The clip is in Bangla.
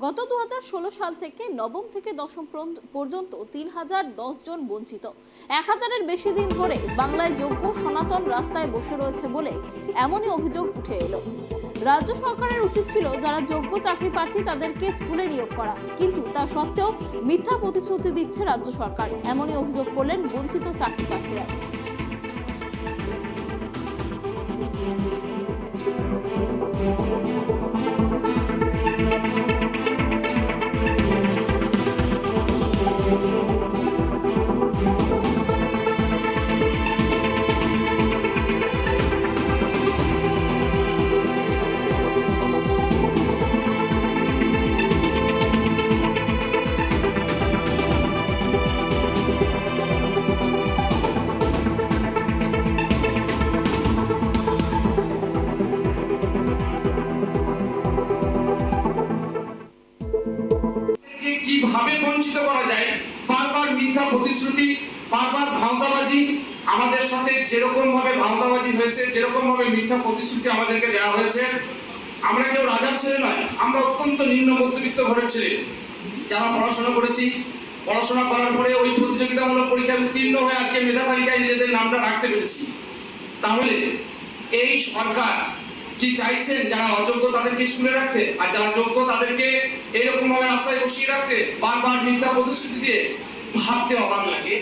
গত দু হাজার ষোলো সাল থেকে নবম থেকে দশম পর্যন্ত- তিন হাজার দশ জন বঞ্চিত। এক হাজারের বেশি দিন ধরে বাংলায় যোগ্য সনাতন রাস্তায় বসে রয়েছে বলে এমনই অভিযোগ উঠে এলো। রাজ্য সরকারের উচিত ছিল যারা যোগ্য চাকরি প্রার্থী তাদেরকে স্কুলে নিয়োগ করা, কিন্তু তা সত্ত্বেও মিথ্যা প্রতিশ্রুতি দিচ্ছে রাজ্য সরকার, এমনই অভিযোগ করলেন বঞ্চিত চাকরি প্রার্থীরা। কীভাবে বঞ্চিত করা যায়? বারবার মিথ্যা প্রতিশ্রুতি, বারবার ভাওতাবাজি আমাদের সাথে যেরকম ভাবে ভাওতাবাজি হয়েছে যেরকম ভাবে মিথ্যা প্রতিশ্রুতি আমাদেরকে দেওয়া হয়েছে, আমরা কেউ রাজার ছেলে নয়, আমরা অত্যন্ত নিম্ন মধ্যবিত্ত ঘরের ছেলে। যারা পড়াশোনা করেছি, পড়াশোনা করার পরে ওই প্রতিযোগিতামূলক পরীক্ষায় উত্তীর্ণ হয়ে আজকে মেধা তালিকায় নিজেদের নামটা রাখতে পেরেছি। তাহলে এই সরকার কি চাইছেন? যারা অযোগ্য তাদেরকে স্কুলে রাখতে আর যারা যোগ্য তাদেরকে এরকম ভাবে রাস্তায় বসিয়ে রাখতে বারবার মিথ্যা প্রতিশ্রুতি দিয়ে ভাবতে অবাক লাগে।